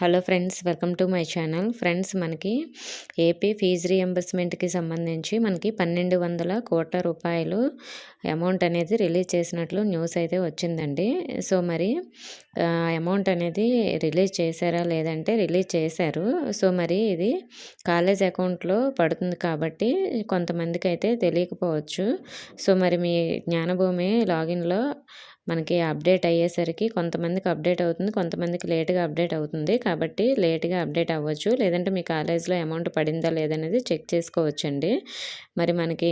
Hello friends welcome to my channel. Friends మనకి AP fees రీఎంబర్స్మెంట్కి సంబంధించి మనకి పన్నెండు వందల కోట్ల రూపాయలు అమౌంట్ అనేది రిలీజ్ చేసినట్లు న్యూస్ అయితే వచ్చిందండి. సో మరి అమౌంట్ అనేది రిలీజ్ చేశారా లేదంటే రిలీజ్ చేశారు. సో మరి ఇది కాలేజ్ అకౌంట్లో పడుతుంది కాబట్టి కొంతమందికి అయితే తెలియకపోవచ్చు. సో మరి మీ జ్ఞానభూమి లాగిన్లో మనకి అప్డేట్ అయ్యేసరికి కొంతమందికి అప్డేట్ అవుతుంది కొంతమందికి లేట్గా అప్డేట్ అవుతుంది. కాబట్టి లేట్గా అప్డేట్ అవ్వచ్చు. లేదంటే మీ కాలేజ్లో అమౌంట్ పడిందా లేదనేది చెక్ చేసుకోవచ్చండి. మరి మనకి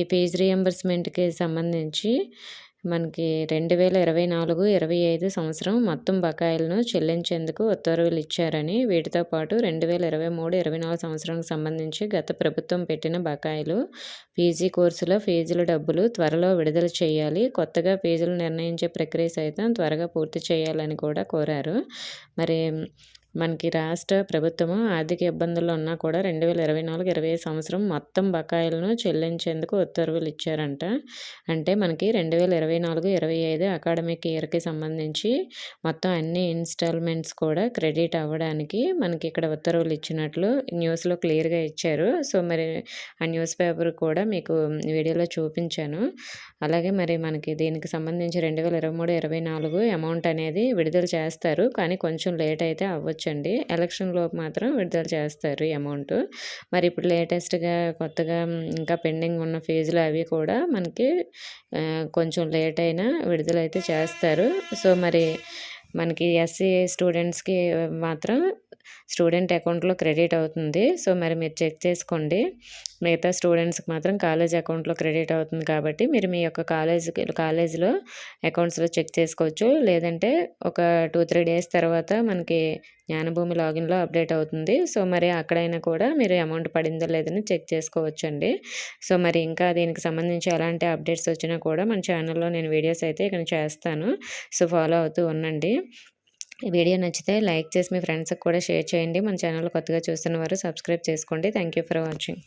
ఈ ఫీజు రియంబర్స్మెంట్కి సంబంధించి మనకి రెండు వేల ఇరవై నాలుగు ఇరవై ఐదు సంవత్సరం మొత్తం బకాయిలను చెల్లించేందుకు ఉత్తర్వులు ఇచ్చారని వీటితో పాటు రెండు వేల ఇరవై మూడు ఇరవై నాలుగు సంవత్సరానికి సంబంధించి గత ప్రభుత్వం పెట్టిన బకాయిలు పీజీ కోర్సులో ఫీజుల డబ్బులు త్వరలో విడుదల చేయాలి కొత్తగా ఫీజులు నిర్ణయించే ప్రక్రియ సైతం త్వరగా పూర్తి చేయాలని కూడా కోరారు. మరి మనకి రాష్ట్ర ప్రభుత్వము ఆర్థిక ఇబ్బందుల్లో ఉన్నా కూడా రెండు వేల ఇరవై నాలుగు ఇరవై ఐదు సంవత్సరం మొత్తం బకాయిలను చెల్లించేందుకు ఉత్తర్వులు ఇచ్చారంట. అంటే మనకి రెండు వేల ఇరవై నాలుగు ఇరవై ఐదు అకాడమిక్ ఇయర్కి సంబంధించి మొత్తం అన్ని ఇన్స్టాల్మెంట్స్ కూడా క్రెడిట్ అవ్వడానికి మనకి ఇక్కడ ఉత్తర్వులు ఇచ్చినట్లు న్యూస్లో క్లియర్గా ఇచ్చారు. సో మరి ఆ న్యూస్ పేపర్ కూడా మీకు వీడియోలో చూపించాను. అలాగే మరి మనకి దీనికి సంబంధించి రెండు వేల ఇరవై మూడు ఇరవై నాలుగు అమౌంట్ అనేది విడుదల చేస్తారు. కానీ కొంచెం లేట్ అయితే అవ్వచ్చు. కూర్చోండి ఎలక్షన్ లోపు మాత్రం విడుదల చేస్తారు ఈ అమౌంట్. మరి ఇప్పుడు లేటెస్ట్గా కొత్తగా ఇంకా పెండింగ్ ఉన్న ఫీజులు అవి కూడా మనకి కొంచెం లేట్ అయినా విడుదలైతే చేస్తారు. సో మరి మనకి ఎస్సీ స్టూడెంట్స్కి మాత్రం స్టూడెంట్ అకౌంట్లో క్రెడిట్ అవుతుంది. సో మరి మీరు చెక్ చేసుకోండి. మిగతా స్టూడెంట్స్కి మాత్రం కాలేజ్ అకౌంట్లో క్రెడిట్ అవుతుంది కాబట్టి మీరు మీ యొక్క కాలేజ్ కాలేజీలో అకౌంట్స్లో చెక్ చేసుకోవచ్చు. లేదంటే ఒక టూ త్రీ డేస్ తర్వాత మనకి జ్ఞానభూమి లాగిన్లో అప్డేట్ అవుతుంది. సో మరి అక్కడైనా కూడా మీరు అమౌంట్ పడిందో లేదని చెక్ చేసుకోవచ్చు అండి సో మరి ఇంకా దీనికి సంబంధించి ఎలాంటి అప్డేట్స్ వచ్చినా కూడా మన ఛానల్లో నేను వీడియోస్ అయితే ఇక్కడ చేస్తాను. సో ఫాలో అవుతూ ఉండండి. ఈ వీడియో నచ్చితే లైక్ చేసి మీ ఫ్రెండ్స్కి కూడా షేర్ చేయండి. మన ఛానల్ కొత్తగా చూస్తున్న వారు సబ్స్క్రైబ్ చేసుకోండి. Thank for watching.